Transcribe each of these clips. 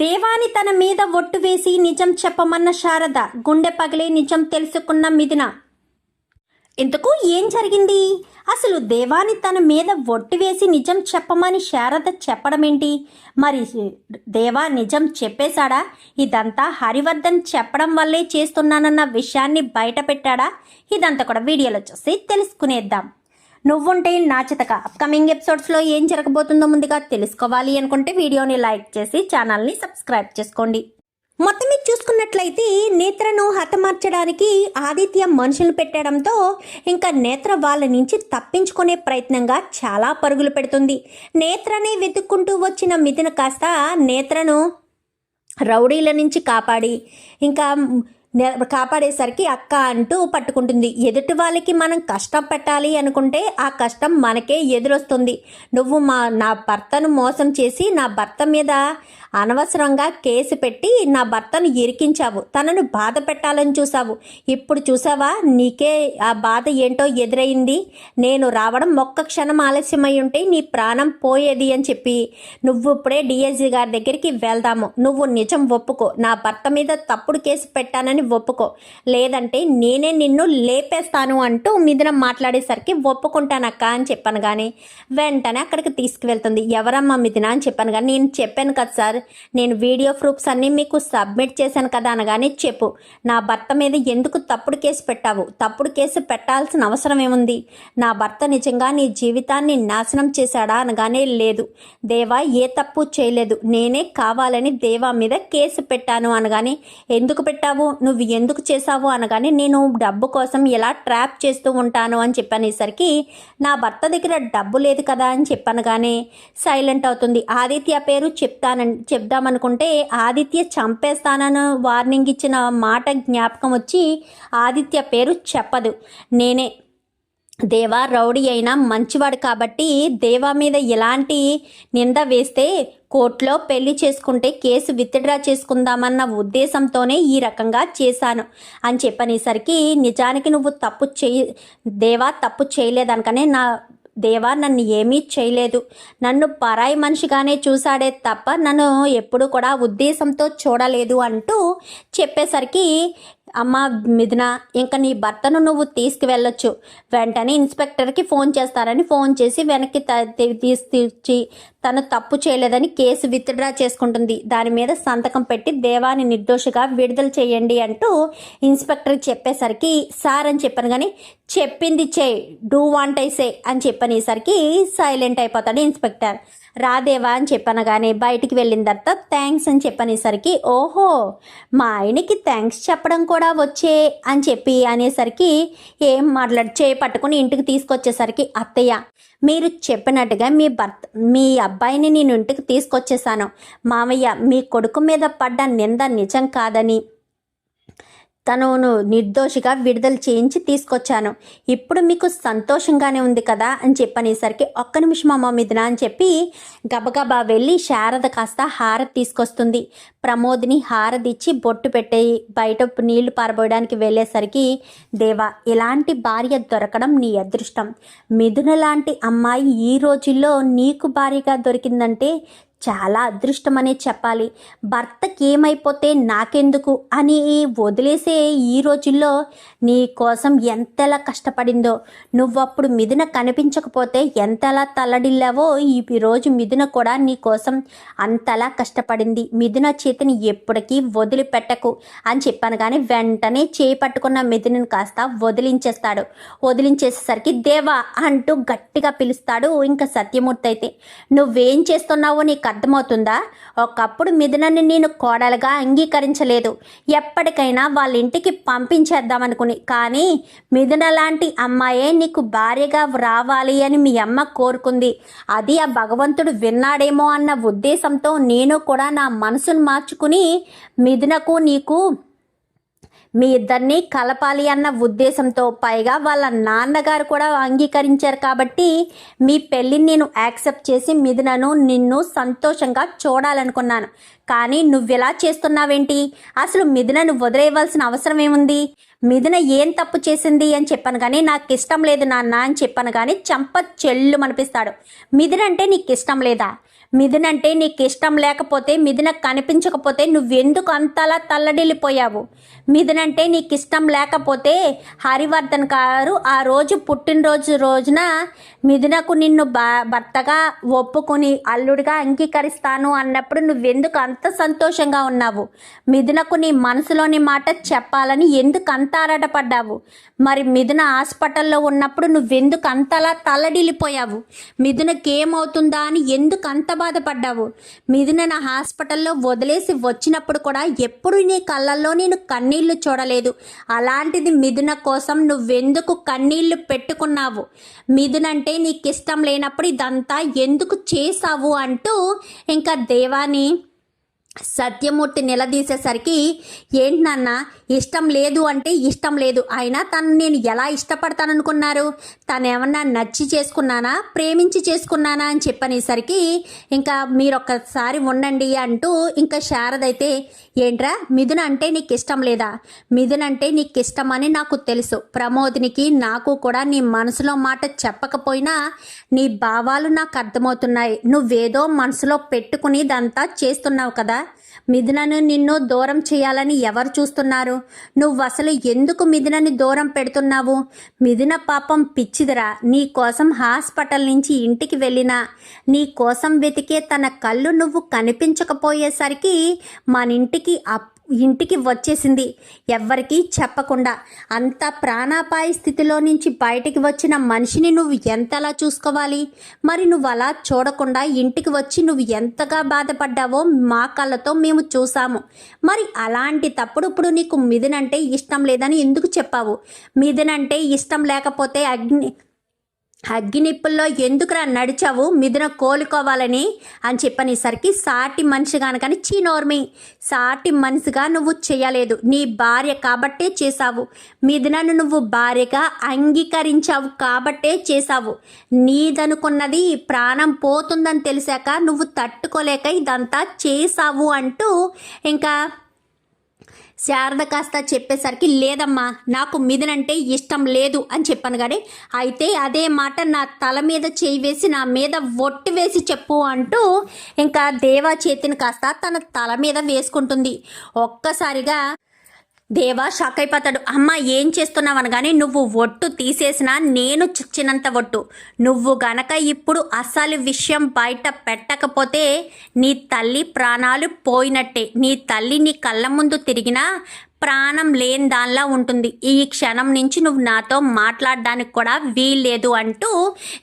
దేవాని తన మీద ఒట్టు వేసి నిజం చెప్పమన్న శారద గుండె పగిలే నిజం తెలుసుకున్న మిథున. ఇంతకు ఏం జరిగింది? అసలు దేవాని తన మీద ఒట్టు వేసి నిజం చెప్పమని శారద చెప్పడమేంటి? మరి దేవా నిజం చెప్పేశాడా? ఇదంతా హరివర్ధన్ చెప్పడం వల్లే చేస్తున్నానన్న విషయాన్ని బయట పెట్టాడా ఇదంతా కూడా వీడియోలో చూసి తెలుసుకునేద్దాం. నువ్వుంటే నాచితక. అప్కమింగ్ ఎపిసోడ్స్లో ఏం జరగబోతుందో ముందుగా తెలుసుకోవాలి అనుకుంటే వీడియోని లైక్ చేసి ఛానల్ని సబ్స్క్రైబ్ చేసుకోండి. మొత్తం మీద చూసుకున్నట్లయితే నేత్రను హతమార్చడానికి ఆదిత్య మనుషులు పెట్టడంతో ఇంకా నేత్ర వాళ్ళ నుంచి తప్పించుకునే ప్రయత్నంగా చాలా పరుగులు పెడుతుంది. నేత్రనే వెతుక్కుంటూ వచ్చిన మిథున కాస్త నేత్రను రౌడీల నుంచి కాపాడి ఇంకా కాపాడేసరికి అక్క అంటూ పట్టుకుంటుంది. ఎదుటి వాళ్ళకి మనం కష్టం పెట్టాలి అనుకుంటే ఆ కష్టం మనకే ఎదురొస్తుంది. నువ్వు మా నా భర్తను మోసం చేసి నా భర్త మీద అనవసరంగా కేసు పెట్టి నా భర్తను ఇరికించావు. తనను బాధ పెట్టాలని చూసావు ఇప్పుడు చూసావా నీకే ఆ బాధ ఏంటో ఎదురైంది? నేను రావడం ఒక్క క్షణం ఆలస్యమై ఉంటే నీ ప్రాణం పోయేది అని చెప్పి. నువ్వు ఇప్పుడే డిఎస్జీ గారి దగ్గరికి వెళ్దాము. నువ్వు నిజం ఒప్పుకో. నా భర్త మీద తప్పుడు కేసు పెట్టానని ఒప్పుకో. లేదంటే నేనే నిన్ను లేపేస్తాను అంటూ మిథునం మాట్లాడేసరికి ఒప్పుకుంటానక్క అని చెప్పాను కానీ వెంటనే అక్కడికి తీసుకువెళ్తుంది. ఎవరమ్మా మిథున అని చెప్పాను కానీ నేను చెప్పాను కదా సార్ నేను వీడియో ప్రూఫ్స్ అన్నీ మీకు సబ్మిట్ చేశాను కదా అనగానే చెప్పు. నా భర్త మీద ఎందుకు తప్పుడు కేసు పెట్టావు? తప్పుడు కేసు పెట్టాల్సిన అవసరం ఏముంది? నా భర్త నిజంగా నీ జీవితాన్ని నాశనం చేశాడా అనగానే లేదు. దేవా ఏ తప్పు చేయలేదు. నేనే కావాలని దేవా మీద కేసు పెట్టాను అనగానే ఎందుకు పెట్టావు? నువ్వు ఎందుకు చేశావు అనగానే నేను డబ్బు కోసం ఎలా ట్రాప్ చేస్తూ ఉంటాను అని చెప్పనేసరికి నా భర్త దగ్గర డబ్బు లేదు కదా అని చెప్పనగానే కానీ సైలెంట్ అవుతుంది. ఆదిత్య పేరు చెప్తానని చెప్దామనుకుంటే ఆదిత్య చంపేస్తానని వార్నింగ్ ఇచ్చిన మాట జ్ఞాపకం వచ్చి ఆదిత్య పేరు చెప్పదు. నేనే. దేవా రౌడీ అయినా మంచివాడు కాబట్టి దేవా మీద ఎలాంటి నింద వేస్తే కోర్టులో పెళ్ళి చేసుకుంటే కేసు విత్డ్రా చేసుకుందామన్న ఉద్దేశంతోనే ఈ రకంగా చేశాను అని చెప్పనేసరికి నిజానికి నువ్వు తప్పు చేయి దేవా తప్పు చేయలేదనకనే నా దేవా నన్ను ఏమీ చేయలేదు. నన్ను పరాయి మనిషిగానే చూశాడే తప్ప నన్ను ఎప్పుడు కూడా ఉద్దేశంతో చూడలేదు అంటూ చెప్పేసరికి అమ్మ మిథున ఇంకా నీ భర్తను నువ్వు తీసుకువెళ్ళొచ్చు. వెంటనే ఇన్స్పెక్టర్కి ఫోన్ చేస్తారని ఫోన్ చేసి వెనక్కి త- తీసుకొచ్చి తను తప్పు చేయలేదని కేసు విత్డ్రా చేసుకుంటుంది. దాని మీద సంతకం పెట్టి దేవాని నిర్దోషిగా విడుదల చేయండి అంటూ ఇన్స్పెక్టర్ చెప్పేసరికి సార్ అని చెప్పాను కానీ చెప్పింది చేయి డూ వాంట్ ఐ సే అని చెప్పనేసరికి సైలెంట్ అయిపోతాడు ఇన్స్పెక్టర్. రాదేవా అని చెప్పనగానే బయటికి వెళ్ళిన తర్వాత థ్యాంక్స్ అని చెప్పనేసరికి ఓహో మా ఆయనకి థ్యాంక్స్ చెప్పడం కూడా వచ్చే అని చెప్పి అనేసరికి ఏం మాట్లాడి చేయి పట్టుకుని ఇంటికి తీసుకొచ్చేసరికి అత్తయ్య మీరు చెప్పినట్టుగా మీ భర్త మీ అబ్బాయిని నేను ఇంటికి తీసుకొచ్చేసాను. మామయ్య మీ కొడుకు మీద పడ్డ నింద నిజం కాదని తనను నిర్దోషిగా విడుదల చేయించి తీసుకొచ్చాను. ఇప్పుడు మీకు సంతోషంగానే ఉంది కదా అని చెప్పనేసరికి ఒక్క నిమిషం అమ్మ మిథున అని చెప్పి గబగబా వెళ్ళి శారద కాస్త హారతి తీసుకొస్తుంది. ప్రమోద్ని హారదిచ్చి బొట్టు పెట్టేయి. బయట నీళ్ళు పారబోయడానికి వెళ్ళేసరికి దేవా ఇలాంటి భార్య దొరకడం నీ అదృష్టం. మిథున లాంటి అమ్మాయి ఈ రోజుల్లో నీకు భార్యగా దొరికిందంటే చాలా అదృష్టమనే చెప్పాలి. భర్తకి ఏమైపోతే నాకెందుకు? అని వదిలేసే ఈ రోజుల్లో నీ కోసం ఎంతలా కష్టపడిందో నువ్వప్పుడు మిథున కనిపించకపోతే ఎంతలా తల్లడిల్లావో ఈ రోజు మిథున కూడా నీ కోసం అంతలా కష్టపడింది. మిథున చేతిని ఎప్పటికీ వదిలిపెట్టకు అని చెప్పాను కానీ వెంటనే చేయి పట్టుకున్న మిథునను కాస్త వదిలించేస్తాడు. వదిలించేసేసరికి దేవా అంటూ గట్టిగా పిలుస్తాడు ఇంకా సత్యమూర్తి అయితే. నువ్వేం చేస్తున్నావో నీకు అర్థమవుతుందా? ఒకప్పుడు మిథునని నేను కోడలుగా అంగీకరించలేదు. ఎప్పటికైనా వాళ్ళ ఇంటికి పంపించేద్దామనుకుని. కానీ మిథున లాంటి అమ్మాయే నీకు భార్యగా రావాలి అని మీ అమ్మ కోరుకుంది. అది ఆ భగవంతుడు విన్నాడేమో అన్న ఉద్దేశంతో నేను కూడా నా మనసును మార్చుకుని మిథునకు నీకు మీ ఇద్దరిని కలపాలి అన్న ఉద్దేశంతో పైగా వాళ్ళ నాన్నగారు కూడా అంగీకరించారు కాబట్టి మీ పెళ్ళిని నేను యాక్సెప్ట్ చేసి మిథునను నిన్ను సంతోషంగా చూడాలనుకున్నాను. కానీ నువ్వెలా చేస్తున్నావేంటి? అసలు మిథునను వదిలేయవలసిన అవసరం ఏముంది? మిథున ఏం తప్పు చేసింది అని చెప్పాను కానీ నాకు ఇష్టం లేదు నాన్న అని చెప్పాను కానీ చంప చెల్లు అనిపిస్తాడు మిథున అంటే నీకు ఇష్టం లేదా? మిథున్ అంటే నీకు ఇష్టం లేకపోతే మిథున కనిపించకపోతే నువ్వెందుకు అంతలా తల్లడిల్లిపోయావు? మిథున్ అంటే నీకు ఇష్టం లేకపోతే హరివర్ధన్ గారు ఆ రోజు పుట్టినరోజు రోజున మిథునకు నిన్ను బా భర్తగా ఒప్పుకొని అల్లుడిగా అంగీకరిస్తాను అన్నప్పుడు నువ్వెందుకు అంత సంతోషంగా ఉన్నావు? మిథునకు నీ మనసులోని మాట చెప్పాలని ఎందుకు అంత ఆరాటపడ్డావు? మరి మిథున హాస్పిటల్లో ఉన్నప్పుడు నువ్వెందుకు అంతలా తల్లడిల్లిపోయావు? మిథునకి ఏమవుతుందా అని ఎందుకు అంత బాధపడ్డావు. మిథున నా హాస్పిటల్లో వదిలేసి వచ్చినప్పుడు కూడా ఎప్పుడు నీ కళ్ళల్లో నేను కన్నీళ్ళు చూడలేదు. అలాంటిది మిథున కోసం నువ్వెందుకు కన్నీళ్ళు పెట్టుకున్నావు? మిథున అంటే నీకు ఇష్టం లేనప్పుడు ఇదంతా ఎందుకు చేసావు అంటూ ఇంకా దేవాని సత్యమూర్తి నిలదీసేసరికి ఏంటి నాన్న ఇష్టం లేదు అంటే ఇష్టం లేదు. అయినా తను నేను ఎలా ఇష్టపడతాననుకున్నారు? తను ఏమన్నా నచ్చి చేసుకున్నానా? ప్రేమించి చేసుకున్నానా? అని చెప్పనేసరికి ఇంకా మీరు ఒక్కసారి ఉండండి అంటూ ఇంకా శారద అయితే ఏంట్రా మిథున అంటే నీకు ఇష్టం లేదా? మిథున అంటే నీకు ఇష్టమని నాకు తెలుసు. ప్రమోదినికి నాకు కూడా నీ మనసులో మాట చెప్పకపోయినా నీ భావాలు నాకు అర్థమవుతున్నాయి. నువ్వేదో మనసులో పెట్టుకుని ఇదంతా చేస్తున్నావు కదా. మిథునను నిన్ను దూరం చేయాలని ఎవరు చూస్తున్నారు? నువ్వు అసలు ఎందుకు మిథునని దూరం పెడుతున్నావు? మిథున పాపం పిచ్చిదిరా. నీ కోసం హాస్పిటల్ నుంచి ఇంటికి వెళ్ళినా నీ కోసం వెతికే తన కళ్ళు నువ్వు కనిపించకపోయేసరికి మన ఇంటికి అప్ ఇంటికి వచ్చేసింది. ఎవ్వరికీ చెప్పకుండా అంత ప్రాణాపాయ స్థితిలో నుంచి బయటికి వచ్చిన మనిషిని నువ్వు ఎంతలా చూసుకోవాలి? మరి నువ్వు అలా చూడకుండా ఇంటికి వచ్చి నువ్వు ఎంతగా బాధపడ్డావో మా కళ్ళతో మేము చూసాము మరి అలాంటి తప్పుడు ఇప్పుడు నీకు మిథునంటే ఇష్టం లేదని ఎందుకు చెప్పావు? మిథునంటే ఇష్టం లేకపోతే అగ్ని అగ్గినిప్పుల్లో ఎందుకురా నడిచావు? మిథున కోలుకోవాలని అని చెప్పనేసరికి సాటి మనిషి కనుకని చీనోర్మి సాటి మనిషిగా నువ్వు చేయలేదు. నీ భార్య కాబట్టే చేశావు. మిథునను నువ్వు భార్యగా అంగీకరించావు కాబట్టే చేశావు. నీదనుకున్నది ప్రాణం పోతుందని తెలిసాక నువ్వు తట్టుకోలేక ఇదంతా చేశావు అంటూ ఇంకా శారద కాస్త చెప్పేసరికి లేదమ్మా నాకు మిథునంటే ఇష్టం లేదు అని చెప్పాను కానీ అయితే అదే మాట నా తల మీద చేయి వేసి నా మీద ఒట్టు వేసి చెప్పు అంటూ ఇంకా దేవా చేతిని కాస్త తన తల మీద వేసుకుంటుంది. ఒక్కసారిగా దేవా షాక్ అయిపోతాడు. అమ్మ ఏం చేస్తున్నావు అనగానే నువ్వు ఒట్టు తీసేసినా నేను చిచ్చినంత ఒట్టు. నువ్వు గనక ఇప్పుడు అసలు విషయం బయట పెట్టకపోతే నీ తల్లి ప్రాణాలు పోయినట్టే. నీ తల్లి నీ కళ్ళ ముందు తిరిగినా ప్రాణం లేని దానిలా ఉంటుంది. ఈ క్షణం నుంచి నువ్వు నాతో మాట్లాడడానికి కూడా వీల్లేదు అంటూ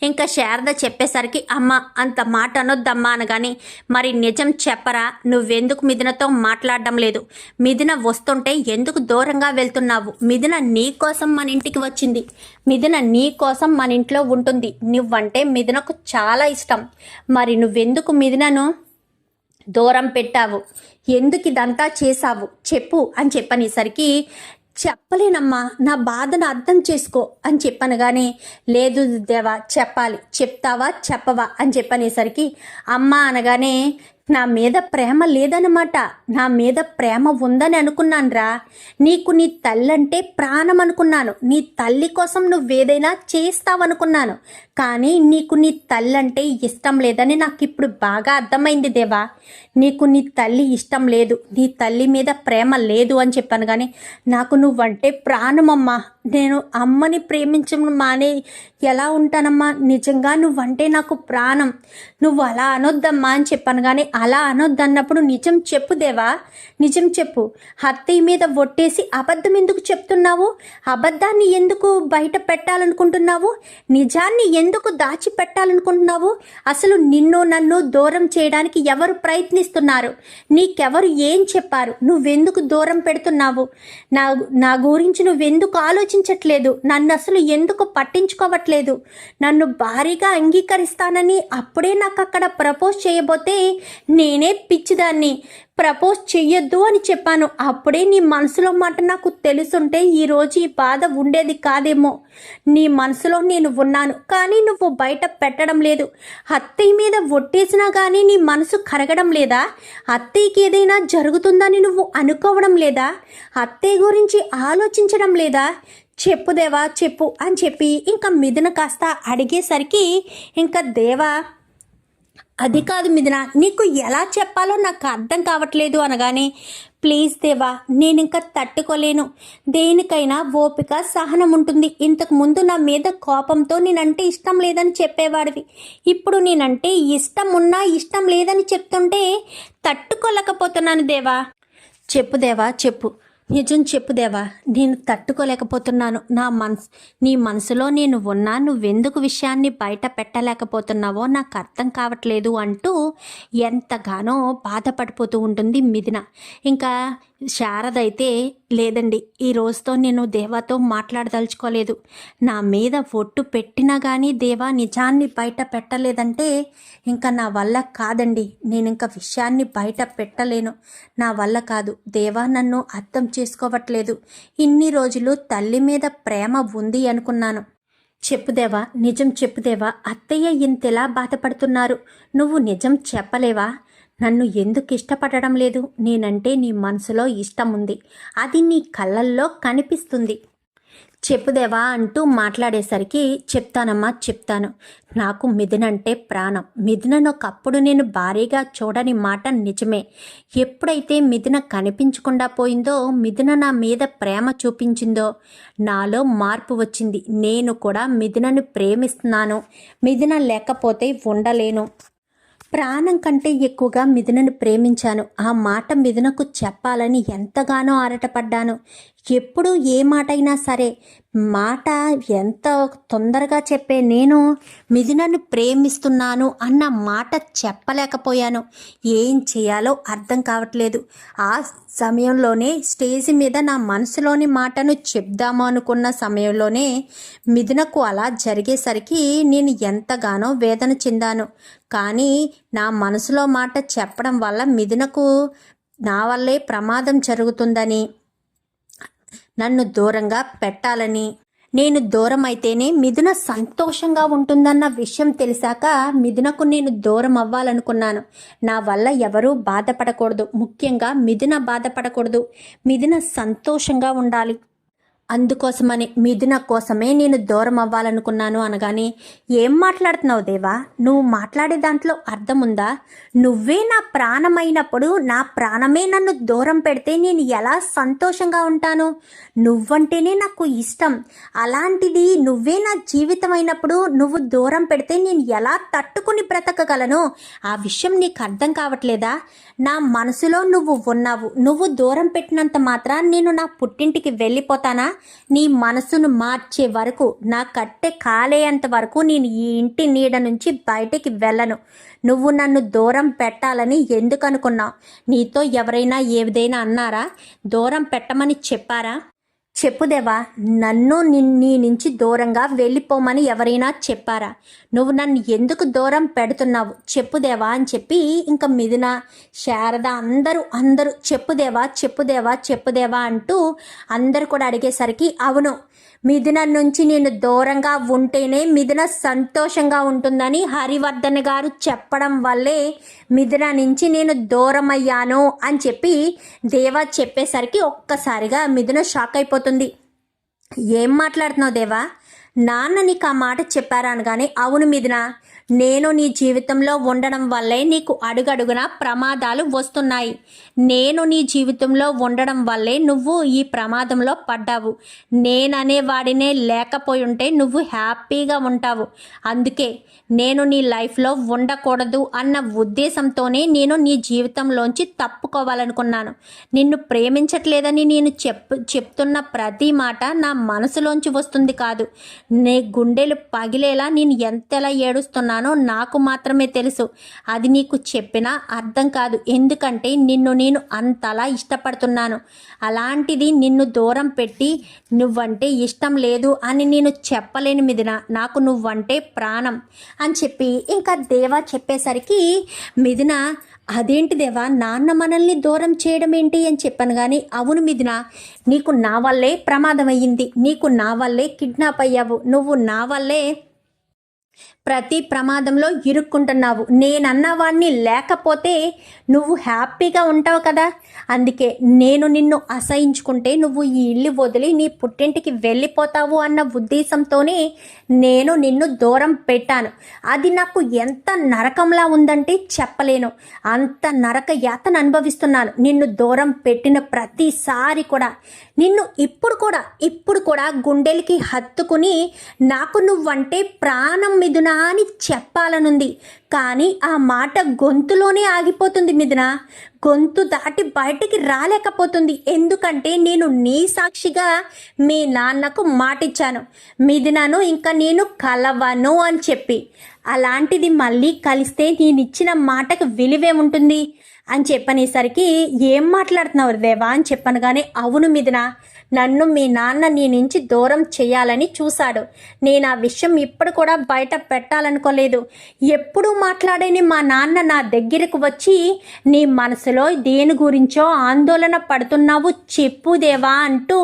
ఇంకా శారద చెప్పేసరికి అమ్మ అంత మాట అనొద్దమ్మా అనగాని మరి నిజం చెప్పరా? నువ్వెందుకు మిథునతో మాట్లాడడం లేదు? మిథున వస్తుంటే ఎందుకు దూరంగా వెళ్తున్నావు? మిథున నీ కోసం మన ఇంటికి వచ్చింది. మిథున నీ కోసం మన ఇంట్లో ఉంటుంది. నువ్వంటే మిథునకు చాలా ఇష్టం. మరి నువ్వెందుకు మిథునను దూరం పెట్టావు. ఎందుకు ఇదంతా చేశావు? చెప్పు అని చెప్పనేసరికి చెప్పలేనమ్మా నా బాధను అర్థం చేసుకో అని చెప్పనగానే లేదు దేవా చెప్పాలి. చెప్తావా చెప్పవా అని చెప్పనేసరికి అమ్మ అనగానే నా మీద ప్రేమ లేదనమాట నా మీద ప్రేమ ఉందని అనుకున్నానురా. నీకు నీ తల్లంటే ప్రాణం అనుకున్నాను నీ తల్లి కోసం నువ్వేదైనా చేస్తావనుకున్నాను. కానీ నీకు నీ తల్లంటే ఇష్టం లేదని నాకు ఇప్పుడు బాగా అర్థమైంది దేవా. నీకు నీ తల్లి ఇష్టం లేదు. నీ తల్లి మీద ప్రేమ లేదు అని చెప్పాను కానీ నాకు నువ్వంటే ప్రాణమమ్మా. నేను అమ్మని ప్రేమించడం మానే ఎలా ఉంటానమ్మా? నిజంగా నువ్వంటే నాకు ప్రాణం. నువ్వు అలా అనొద్దమ్మా అని చెప్పాను కానీ అలా అనొద్దన్నప్పుడు నిజం చెప్పు దేవా. నిజం చెప్పు. అత్తయ్య మీద ఒట్టేసి అబద్ధం ఎందుకు చెప్తున్నావు? అబద్ధాన్ని ఎందుకు బయట పెట్టాలనుకుంటున్నావు? నిజాన్ని ఎందుకు దాచిపెట్టాలనుకుంటున్నావు అసలు నిన్ను నన్ను దూరం చేయడానికి ఎవరు ప్రయత్నిస్తున్నారు? నీకెవరు ఏం చెప్పారు? నువ్వెందుకు దూరం పెడుతున్నావు? నా నా గురించి నువ్వెందుకు ఆలోచించట్లేదు. నన్ను అసలు ఎందుకు పట్టించుకోవట్లేదు? నన్ను భారీగా అంగీకరిస్తానని అప్పుడే నాకు అక్కడ ప్రపోజ్ చేయబోతే నేనే పిచ్చిదాన్ని. ప్రపోజ్ చెయ్యొద్దు అని చెప్పాను. అప్పుడే నీ మనసులో మాట నాకు తెలుసుంటే ఈరోజు ఈ బాధ ఉండేది కాదేమో. నీ మనసులో నేను ఉన్నాను కానీ నువ్వు బయట పెట్టడం లేదు. అత్తయ్య మీద ఒట్టేసినా కానీ నీ మనసు కరగడం లేదా? అత్తయ్యకి ఏదైనా జరుగుతుందని నువ్వు అనుకోవడం లేదా? అత్తయ్య గురించి ఆలోచించడం లేదా? చెప్పు దేవా చెప్పు అని చెప్పి ఇంకా మిథున కాస్త అడిగేసరికి ఇంకా దేవా అది కాదు మిథున నీకు ఎలా చెప్పాలో నాకు అర్థం కావట్లేదు అనగానే ప్లీజ్ దేవా నేను ఇంకా తట్టుకోలేను. దేనికైనా ఓపిక సహనం ఉంటుంది. ఇంతకు ముందు నా మీద కోపంతో నేనంటే ఇష్టం లేదని చెప్పేవాడివి. ఇప్పుడు నేనంటే ఇష్టం ఉన్నా ఇష్టం లేదని చెప్తుంటే తట్టుకోలేకపోతున్నాను దేవా. చెప్పు దేవా చెప్పు. నిజం చెప్పుదేవా నేను తట్టుకోలేకపోతున్నాను. నా మనసు నీ మనసులో నేను ఉన్నా నువ్వెందుకు విషయాన్ని బయట పెట్టలేకపోతున్నావో నాకు అర్థం కావట్లేదు అంటూ ఎంతగానో బాధపడిపోతూ ఉంటుంది మిథున. ఇంకా శారద అయితే లేదండి ఈ రోజుతో నేను దేవాతో మాట్లాడదలుచుకోలేదు. నా మీద ఒట్టు పెట్టినా కానీ దేవా నిజాన్ని బయట పెట్టలేదంటే ఇంకా నా వల్ల కాదండి. నేను ఇంకా విషయాన్ని బయట పెట్టలేను. నా వల్ల కాదు. దేవా నన్ను అర్థం చేసుకోవట్లేదు. ఇన్ని రోజులు తల్లి మీద ప్రేమ ఉంది అనుకున్నాను. చెప్పుదేవా నిజం చెప్పుదేవా అత్తయ్య ఇంతెలా బాధపడుతున్నారు? నువ్వు నిజం చెప్పలేవా? నన్ను ఎందుకు ఇష్టపడడం లేదు? నేనంటే నీ మనసులో ఇష్టం ఉంది అది నీ కళ్ళల్లో కనిపిస్తుంది. చెప్పుదేవా అంటూ మాట్లాడేసరికి చెప్తానమ్మా చెప్తాను. నాకు మిథునంటే ప్రాణం. మిథునను ఒకప్పుడు నేను భారీగా చూడని మాట నిజమే. ఎప్పుడైతే మిథున కనిపించకుండా పోయిందో మిథున నా మీద ప్రేమ చూపించిందో నాలో మార్పు వచ్చింది. నేను కూడా మిథునను ప్రేమిస్తున్నాను. మిథున లేకపోతే ఉండలేను. ప్రాణం కంటే ఎక్కువగా మిథునను ప్రేమించాను. ఆ మాట మిథునకు చెప్పాలని ఎంతగానో ఆరటపడ్డాను. ఎప్పుడు ఏ మాట అయినా సరే మాట ఎంత తొందరగా చెప్పే నేను మిథునను ప్రేమిస్తున్నాను అన్న మాట చెప్పలేకపోయాను. ఏం చేయాలో అర్థం కావట్లేదు. ఆ సమయంలోనే స్టేజ్ మీద నా మనసులోని మాటను చెప్దాము అనుకున్న సమయంలోనే మిథునకు అలా జరిగేసరికి నేను ఎంతగానో వేదన చెందాను. కానీ నా మనసులో మాట చెప్పడం వల్ల మిథునకు నా వల్లే ప్రమాదం జరుగుతుందని నన్ను దూరంగా పెట్టాలని. నేను దూరం అయితేనే మిథున సంతోషంగా ఉంటుందన్న విషయం తెలిసాక మిథునకు నేను దూరం అవ్వాలనుకున్నాను. నా వల్ల ఎవరూ బాధపడకూడదు. ముఖ్యంగా మిథున బాధపడకూడదు. మిథున సంతోషంగా ఉండాలి. అందుకోసమని మిథున కోసమే నేను దూరం అవ్వాలనుకున్నాను అనగానే ఏం మాట్లాడుతున్నావు దేవా? నువ్వు మాట్లాడే దాంట్లో అర్థం ఉందా నువ్వే నా ప్రాణమైనప్పుడు నా ప్రాణమే నన్ను దూరం పెడితే నేను ఎలా సంతోషంగా ఉంటాను? నువ్వంటేనే నాకు ఇష్టం. అలాంటిది నువ్వే నా జీవితం అయినప్పుడు నువ్వు దూరం పెడితే నేను ఎలా తట్టుకుని బ్రతకగలను? ఆ విషయం నీకు అర్థం కావట్లేదా? నా మనసులో నువ్వు ఉన్నావు. నువ్వు దూరం పెట్టినంత మాత్రం నేను నా పుట్టింటికి వెళ్ళిపోతానా? నీ మనసును మార్చే వరకు నా కట్టె కాలేంత వరకు నేను ఈ ఇంటి నీడ నుంచి బయటికి వెళ్ళను. నువ్వు నన్ను దూరం పెట్టాలని ఎందుకు అనుకున్నావు నీతో ఎవరైనా ఏదైనా అన్నారా? దూరం పెట్టమని చెప్పారా? చెప్పుదేవా నన్ను నిన్- నీ నుంచి దూరంగా వెళ్ళిపోమని ఎవరైనా చెప్పారా? నువ్వు నన్ను ఎందుకు దూరం పెడుతున్నావు? చెప్పుదేవా అని చెప్పి ఇంకా మిథున శారద అందరూ అందరూ చెప్పుదేవా చెప్పుదేవా చెప్పుదేవా అంటూ అందరు కూడా అడిగేసరికి అవును మిథున నుంచి నేను దూరంగా ఉంటేనే మిథున సంతోషంగా ఉంటుందని హరివర్ధన్ గారు చెప్పడం వల్లే మిథున నుంచి నేను దూరం అయ్యాను అని చెప్పి దేవా చెప్పేసరికి ఒక్కసారిగా మిథున షాక్ అయిపోతుంది. ఏం మాట్లాడుతున్నావు దేవా? నాన్న నీకు ఆ మాట చెప్పారా అనగానే అవును మీదినా నేను నీ జీవితంలో ఉండడం వల్లే నీకు అడుగడుగున ప్రమాదాలు వస్తున్నాయి. నేను నీ జీవితంలో ఉండడం వల్లే నువ్వు ఈ ప్రమాదంలో పడ్డావు. నేననే వాడినే లేకపోయి ఉంటే నువ్వు హ్యాపీగా ఉంటావు. అందుకే నేను నీ లైఫ్లో ఉండకూడదు అన్న ఉద్దేశంతోనే నేను నీ జీవితంలోంచి తప్పుకోవాలనుకున్నాను. నిన్ను ప్రేమించట్లేదని నేను చెప్ చెప్తున్న ప్రతి మాట నా మనసులోంచి వస్తుంది కాదు. నీ గుండెలు పగిలేలా నేను ఎంతలా ఏడుస్తున్నానో నాకు మాత్రమే తెలుసు. అది నీకు చెప్పినా అర్థం కాదు. ఎందుకంటే నిన్ను నేను అంతలా ఇష్టపడుతున్నాను. అలాంటిది నిన్ను దూరం పెట్టి నువ్వంటే ఇష్టం లేదు అని నేను చెప్పలేని మిథున నాకు నువ్వంటే ప్రాణం అని చెప్పి ఇంకా దేవా చెప్పేసరికి మిథున అదేంటి దేవా? నాన్న మనల్ని దూరం చేయడం ఏంటి? అని చెప్పాను కానీ అవును మిథున నీకు నా వల్లే ప్రమాదం అయ్యింది. నీకు నా వల్లే కిడ్నాప్ అయ్యావు. నువ్వు నా వల్లే ప్రతి ప్రమాదంలో ఇరుక్కుంటున్నావు. నేనన్న వాణ్ణి లేకపోతే నువ్వు హ్యాపీగా ఉంటావు కదా. అందుకే నేను నిన్ను అసహించుకుంటే నువ్వు ఈ ఇల్లు వదిలి నీ పుట్టింటికి వెళ్ళిపోతావు అన్న ఉద్దేశంతోనే నేను నిన్ను దూరం పెట్టాను. అది నాకు ఎంత నరకంలా ఉందంటే చెప్పలేను. అంత నరక యాతను అనుభవిస్తున్నాను. నిన్ను దూరం పెట్టిన ప్రతిసారి కూడా. నిన్ను ఇప్పుడు కూడా ఇప్పుడు కూడా గుండెలకి హత్తుకుని నాకు నువ్వంటే ప్రాణం మిథునా అని చెప్పాలనుంది. కానీ ఆ మాట గొంతులోనే ఆగిపోతుంది మిథున. గొంతు దాటి బయటికి రాలేకపోతుంది. ఎందుకంటే నేను నీ సాక్షిగా మీ నాన్నకు మాటిచ్చాను. మిథునను ఇంకా నేను కలవను అని చెప్పి. అలాంటిది మళ్ళీ కలిస్తే నేను ఇచ్చిన మాటకు విలువే ఉంటుంది అని చెప్పనేసరికి ఏం మాట్లాడుతున్నావు దేవా అని చెప్పను కానీ అవును మిథున నన్ను మీ నాన్న నీ నుంచి దూరం చేయాలని చూశాడు. నేను ఆ విషయం ఇప్పుడు కూడా బయట పెట్టాలనుకోలేదు. ఎప్పుడు మాట్లాడని మా నాన్న నా దగ్గరకు వచ్చి నీ మనసులో దేని గురించో ఆందోళన పడుతున్నావు చెప్పుదేవా అంటూ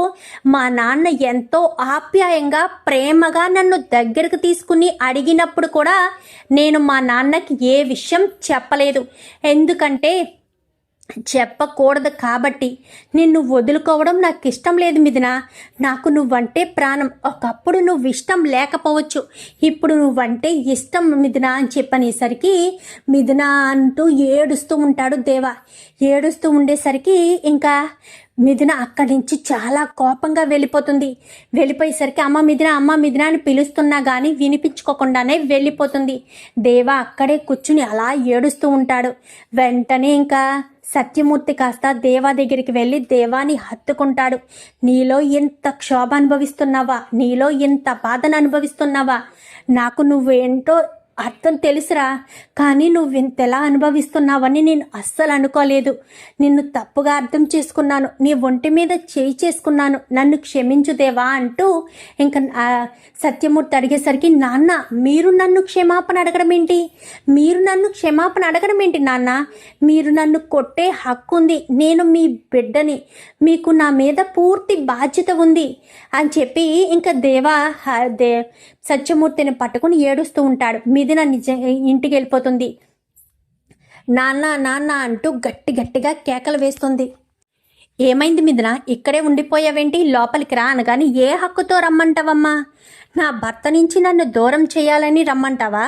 మా నాన్న ఎంతో ఆప్యాయంగా ప్రేమగా నన్ను దగ్గరకు తీసుకుని అడిగినప్పుడు కూడా నేను మా నాన్నకి ఏ విషయం చెప్పలేదు. ఎందుకంటే చెప్పకూడదు కాబట్టి నిన్ను వదులుకోవడం నాకు ఇష్టం లేదు మిదిన నాకు నువ్వంటే ప్రాణం. ఒకప్పుడు నువ్వు ఇష్టం లేకపోవచ్చు. ఇప్పుడు నువ్వంటే ఇష్టం మిదిన అని చెప్పనేసరికి మిదిన అంటూ ఏడుస్తూ ఉంటాడు దేవా. ఏడుస్తూ ఉండేసరికి ఇంకా మిథున అక్కడి నుంచి చాలా కోపంగా వెళ్ళిపోతుంది. వెళ్ళిపోయేసరికి అమ్మ మిథున అమ్మ మిథున అని పిలుస్తున్నా కానీ వినిపించుకోకుండానే వెళ్ళిపోతుంది. దేవ అక్కడే కూర్చుని అలా ఏడుస్తూ ఉంటాడు. వెంటనే ఇంకా సత్యమూర్తి కాస్త దేవా దగ్గరికి వెళ్ళి దేవాని హత్తుకుంటాడు. నీలో ఎంత క్షోభ అనుభవిస్తున్నావా? నీలో ఎంత బాధను అనుభవిస్తున్నావా? నాకు నువ్వేంటో అర్థం తెలుసురా. కానీ నువ్వు ఇంతెలా అనుభవిస్తున్నావని నేను అస్సలు అనుకోలేదు. నిన్ను తప్పుగా అర్థం చేసుకున్నాను. నీ ఒంటి మీద చేయి చేసుకున్నాను. నన్ను క్షమించుదేవా అంటూ ఇంకా సత్యమూర్తి అడిగేసరికి నాన్న మీరు నన్ను క్షమాపణ అడగడం ఏంటి? మీరు నన్ను క్షమాపణ అడగడం ఏంటి నాన్న? మీరు నన్ను కొట్టే హక్కు ఉంది. నేను మీ బిడ్డని. మీకు నా మీద పూర్తి బాధ్యత ఉంది. అని చెప్పి ఇంకా దేవా దే సత్యమూర్తిని పట్టుకుని ఏడుస్తూ ఉంటాడు. మీ మిథున నిజ ఇంటికి వెళ్ళిపోతుంది. నాన్న నాన్న అంటూ గట్టి గట్టిగా కేకలు వేస్తుంది. ఏమైంది మిథున? ఇక్కడే ఉండిపోయావేంటి? లోపలికి రా అనగాని ఏ హక్కుతో రమ్మంటావమ్మా? నా భర్త నుంచి నన్ను దూరం చేయాలని రమ్మంటావా?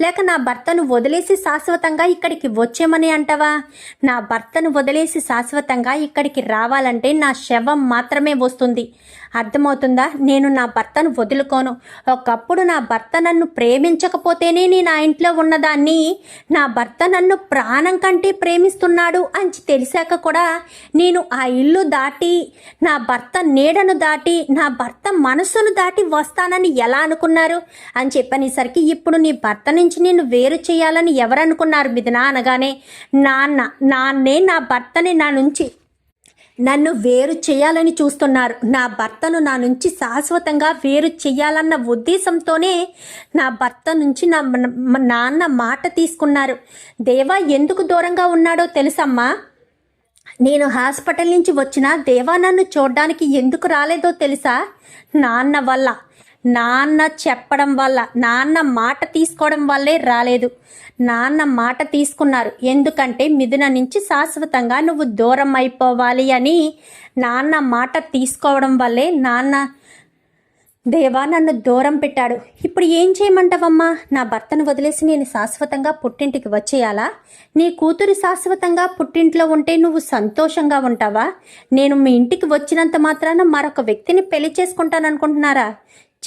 లేక నా భర్తను వదిలేసి శాశ్వతంగా ఇక్కడికి వచ్చేమని అంటావా? నా భర్తను వదిలేసి శాశ్వతంగా ఇక్కడికి రావాలంటే నా శవం మాత్రమే వస్తుంది. అర్థమవుతుందా? నేను నా భర్తను వదులుకోను. ఒకప్పుడు నా భర్త నన్ను ప్రేమించకపోతేనే నేను నా ఇంట్లో ఉన్నదాన్ని నా భర్త నన్ను ప్రాణం కంటే ప్రేమిస్తున్నాడు అని తెలిసాక కూడా నేను ఆ ఇల్లు దాటి నా భర్త నీడను దాటి నా భర్త మనసును దాటి వస్తానని ఎలా అనుకున్నారు? అని చెప్పనేసరికి ఇప్పుడు నీ భర్త నుంచి నేను వేరు చేయాలని ఎవరనుకున్నారు మిథునా అనగానే నాన్న నాన్నే నా భర్తని నా నుంచి నన్ను వేరు చేయాలని చూస్తున్నారు. నా భర్తను నా నుంచి శాశ్వతంగా వేరు చేయాలన్న ఉద్దేశంతోనే నా భర్త నుంచి నా నాన్న మాట తీసుకున్నారు. దేవా ఎందుకు దూరంగా ఉన్నాడో తెలుసమ్మా? నేను హాస్పిటల్ నుంచి వచ్చిన దేవా నన్ను చూడడానికి ఎందుకు రాలేదో తెలుసా? నాన్న వల్ల నాన్న చెప్పడం వల్ల నాన్న మాట తీసుకోవడం వల్లే రాలేదు. నాన్న మాట తీసుకున్నారు. ఎందుకంటే మిథున నుంచి శాశ్వతంగా నువ్వు దూరం అయిపోవాలి అని నాన్న మాట తీసుకోవడం వల్లే నాన్న దేవా నన్ను దూరం పెట్టాడు. ఇప్పుడు ఏం చేయమంటావమ్మా? నా భర్తను వదిలేసి నేను శాశ్వతంగా పుట్టింటికి వచ్చేయాలా? నీ కూతురు శాశ్వతంగా పుట్టింట్లో ఉంటే నువ్వు సంతోషంగా ఉంటావా? నేను మీ ఇంటికి వచ్చినంత మాత్రాన మరొక వ్యక్తిని పెళ్ళి చేసుకుంటాననుకుంటున్నారా?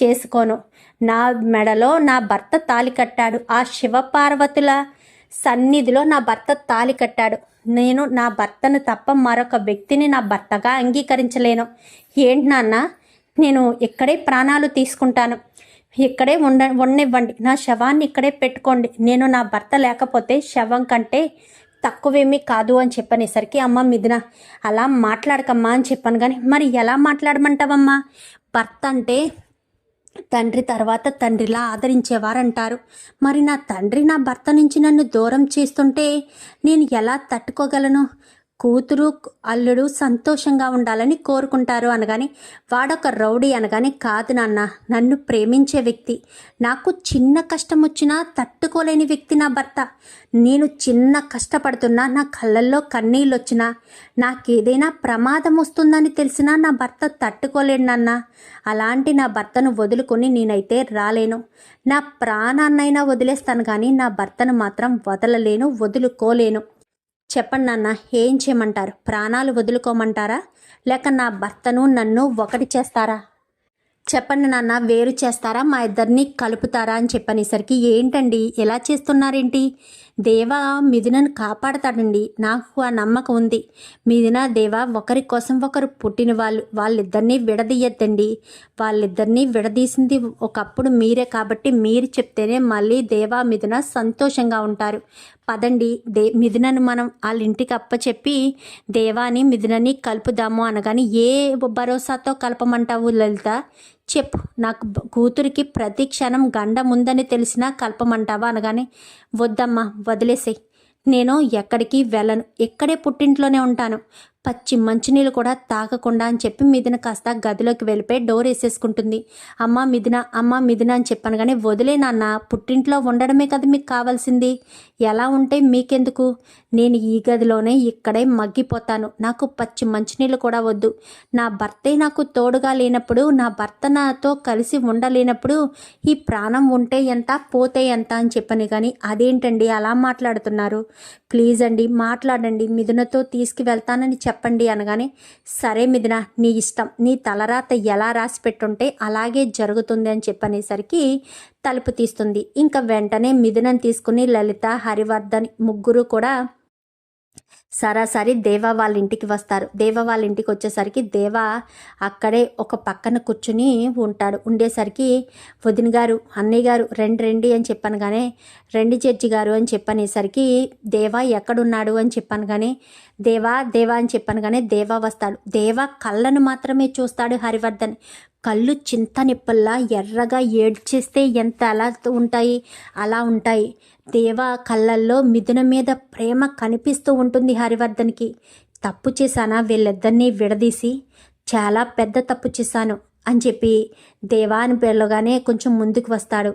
చేసుకోను. నా మెడలో నా భర్త తాలి కట్టాడు. ఆ శివపార్వతుల సన్నిధిలో నా భర్త తాలి కట్టాడు. నేను నా భర్తను తప్ప మరొక వ్యక్తిని నా భర్తగా అంగీకరించలేను. ఏంటి నాన్న? నేను ఇక్కడే ప్రాణాలు తీసుకుంటాను. ఇక్కడే ఉండ ఉండనివ్వండి. నా శవాన్ని ఇక్కడే పెట్టుకోండి. నేను నా భర్త లేకపోతే శవం కంటే తక్కువేమీ కాదు అని చెప్పనేసరికి అమ్మ మిథున అలా మాట్లాడకమ్మా అని చెప్పాను కానీ మరి ఎలా మాట్లాడమంటావమ్మా? భర్త అంటే తండ్రి తర్వాత తండ్రిలా ఆదరించేవారంటారు. మరి నా తండ్రి నా భర్త నుంచి నన్ను దూరం చేస్తుంటే నేను ఎలా తట్టుకోగలను? కూతురు అల్లుడు సంతోషంగా ఉండాలని కోరుకుంటారు అనగానే వాడొక రౌడీ అనగానే కాదు నాన్న నన్ను ప్రేమించే వ్యక్తి. నాకు చిన్న కష్టం వచ్చినా తట్టుకోలేని వ్యక్తి నా భర్త. నేను చిన్న కష్టపడుతున్నా నా కళ్ళల్లో కన్నీళ్ళు వచ్చినా నాకేదైనా ప్రమాదం వస్తుందని తెలిసినా నా భర్త తట్టుకోలేడు నాన్న. అలాంటి నా భర్తను వదులుకొని నేనైతే రాలేను. నా ప్రాణాన్నైనా వదిలేస్తాను కానీ నా భర్తను మాత్రం వదలలేను వదులుకోలేను. చెప్పండి నాన్న ఏం చేయమంటారు? ప్రాణాలు వదులుకోమంటారా? లేక నా భర్తను నన్ను ఒకటి చేస్తారా? చెప్పండి నాన్న వేరు చేస్తారా? మా ఇద్దరిని కలుపుతారా అని చెప్పనేసరికి ఏంటండి? ఎలా చేస్తున్నారేంటి? దేవా మిథునను కాపాడతాడండి. నాకు ఆ నమ్మకం ఉంది. మిథున దేవా ఒకరి కోసం ఒకరు పుట్టిన వాళ్ళు వాళ్ళిద్దరినీ విడదీయద్దండి. వాళ్ళిద్దరినీ విడదీసింది ఒకప్పుడు మీరే కాబట్టి మీరు చెప్తేనే మళ్ళీ దేవా మిథున సంతోషంగా ఉంటారు. పదండి దే మిథునను మనం వాళ్ళ ఇంటికి అప్పచెప్పి దేవాని మిథునని కలుపుదాము అనగాని ఏ భరోసాతో కలపమంటావు లలిత? చెప్పు. నాకు కూతురికి ప్రతి క్షణం గండం ఉందని తెలిసినా కలపమంటావా అనగానే వద్దమ్మా వదిలేసేయ్. నేను ఎక్కడికి వెళ్ళను. ఇక్కడే పుట్టింట్లోనే ఉంటాను. పచ్చి మంచినీళ్ళు కూడా తాగకుండా అని చెప్పి మిథున కాస్త గదిలోకి వెళ్ళిపోయి డోర్ వేసేసుకుంటుంది. అమ్మ మిథున అమ్మ మిథున అని చెప్పాను కానీ వదిలే నాన్న పుట్టింట్లో ఉండడమే కదా మీకు కావాల్సింది. ఎలా ఉంటే మీకెందుకు? నేను ఈ గదిలోనే ఇక్కడే మగ్గిపోతాను. నాకు పచ్చి మంచినీళ్ళు కూడా వద్దు. నా భర్తే నాకు తోడుగా లేనప్పుడు నా భర్త నాతో కలిసి ఉండలేనప్పుడు ఈ ప్రాణం ఉంటే ఎంత పోతే ఎంత అని చెప్పాను కానీ అదేంటండి అలా మాట్లాడుతున్నారు? ప్లీజ్ అండి మాట్లాడండి. మిథునతో తీసుకువెళ్తానని చెప్పండి అనగానే సరే మిథున నీ ఇష్టం. నీ తలరాత ఎలా రాసి పెట్టుంటే అలాగే జరుగుతుంది అని చెప్పనేసరికి తలుపు తీస్తుంది. ఇంకా వెంటనే మిథునం తీసుకుని లలిత హరివర్ధన్ ముగ్గురు కూడా సరాసరి దేవా వాళ్ళ ఇంటికి వస్తారు. దేవా వాళ్ళ ఇంటికి వచ్చేసరికి దేవా అక్కడే ఒక పక్కన కూర్చుని ఉంటాడు. ఉండేసరికి వదిన గారు అన్నయ్య గారు రెండు రెండి అని చెప్పాను కానీ రెండు జడ్జి గారు అని చెప్పనేసరికి దేవా ఎక్కడున్నాడు అని చెప్పాను కానీ దేవా దేవా అని చెప్పాను కానీ దేవా వస్తాడు. దేవా కళ్ళను మాత్రమే చూస్తాడు హరివర్ధన్. కళ్ళు చింత నిప్పల్లా ఎర్రగా ఏడ్చేస్తే ఎంత అలా ఉంటాయి? అలా ఉంటాయి. దేవ కళ్ళల్లో మిథున మీద ప్రేమ కనిపిస్తూ ఉంటుంది హరివర్ధన్కి. తప్పు చేశానా వీళ్ళిద్దరినీ విడదీసి? చాలా పెద్ద తప్పు చేశాను అని చెప్పి దేవా అని పిలవగానే కొంచెం ముందుకు వస్తాడు.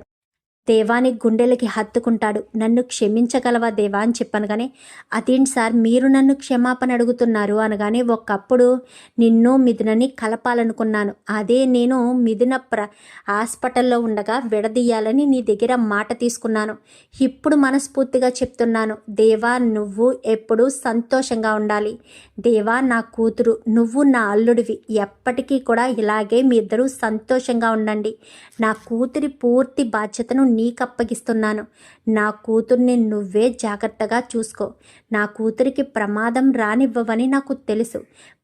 దేవాని గుండెలకి హత్తుకుంటాడు. నన్ను క్షమించగలవా దేవా అని చెప్పాను కానీ అదేంటి సార్ మీరు నన్ను క్షమాపణ అడుగుతున్నారు అనగానే ఒకప్పుడు నిన్ను మిథునని కలపాలనుకున్నాను. అదే నేను మిథున ప్ర హాస్పిటల్లో ఉండగా విడదీయాలని నీ దగ్గర మాట తీసుకున్నాను. ఇప్పుడు మనస్ఫూర్తిగా చెప్తున్నాను. దేవా నువ్వు ఎప్పుడూ సంతోషంగా ఉండాలి. దేవా నా కూతురు నువ్వు నా అల్లుడివి. ఎప్పటికీ కూడా ఇలాగే మీ ఇద్దరూ సంతోషంగా ఉండండి. నా కూతురి పూర్తి బాధ్యతను నీకప్పగిస్తున్నాను. నా కూతుర్ని నువ్వే జాగ్రత్తగా చూసుకో. నా కూతురికి ప్రమాదం రానివ్వవని నాకు తెలుసు.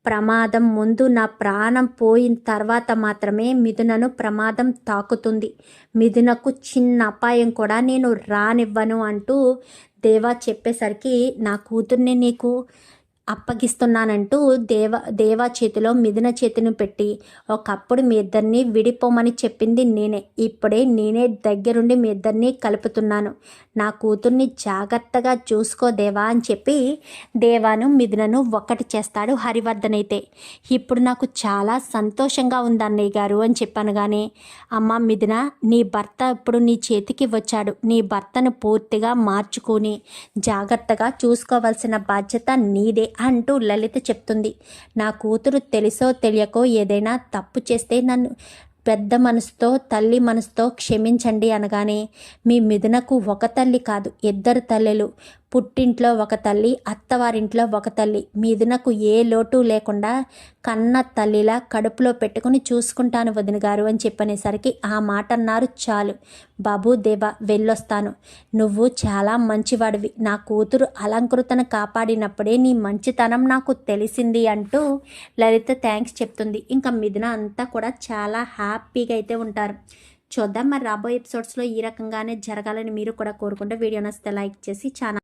ప్రమాదం ముందు నా ప్రాణం పోయిన తర్వాత మాత్రమే మిథునను ప్రమాదం తాకుతుంది. మిథునకు చిన్న అపాయం కూడా నేను రానివ్వను అంటూ దేవా చెప్పేసరికి నా కూతుర్ని నీకు అప్పగిస్తున్నానంటూ దేవ దేవా చేతిలో మిథున చేతిని పెట్టి ఒకప్పుడు మీ ఇద్దరిని విడిపోమని చెప్పింది నేనే. ఇప్పుడే నేనే దగ్గరుండి మీ ఇద్దరిని కలుపుతున్నాను. నా కూతుర్ని జాగ్రత్తగా చూసుకో దేవా అని చెప్పి దేవాను మిథునను ఒక్కటి చేస్తాడు హరివర్ధన్ అయితే. ఇప్పుడు నాకు చాలా సంతోషంగా ఉంది అన్నయ్య గారు అని చెప్పాను కానీ అమ్మ మిథున నీ భర్త ఇప్పుడు నీ చేతికి వచ్చాడు. నీ భర్తను పూర్తిగా మార్చుకొని జాగ్రత్తగా చూసుకోవాల్సిన బాధ్యత నీదే. అంటూ లలిత చెప్తుంది. నా కూతురు తెలుసో తెలియకో ఏదైనా తప్పు చేస్తే నన్ను పెద్ద మనసుతో తల్లి మనసుతో క్షమించండి అనగానే మీ మిథునకు ఒక తల్లి కాదు ఇద్దరు తల్లెలు. పుట్టింట్లో ఒక తల్లి అత్తవారింట్లో ఒక తల్లి. మీదినకు ఏ లోటు లేకుండా కన్న తల్లిలా కడుపులో పెట్టుకుని చూసుకుంటాను వదిన గారు అని చెప్పనేసరికి ఆ మాట అన్నారు చాలు. బాబు దేవా వెళ్ళొస్తాను. నువ్వు చాలా మంచివాడివి. నా కూతురు అలంకృతను కాపాడినప్పుడే నీ మంచితనం నాకు తెలిసింది అంటూ లలిత థ్యాంక్స్ చెప్తుంది. ఇంకా మిథున అంతా కూడా చాలా హ్యాపీగా అయితే ఉంటారు. చూద్దాం మరి రాబోయే ఎపిసోడ్స్లో ఈ రకంగానే జరగాలని మీరు కూడా కోరుకుంటే వీడియో నచ్చితే లైక్ చేసి ఛానల్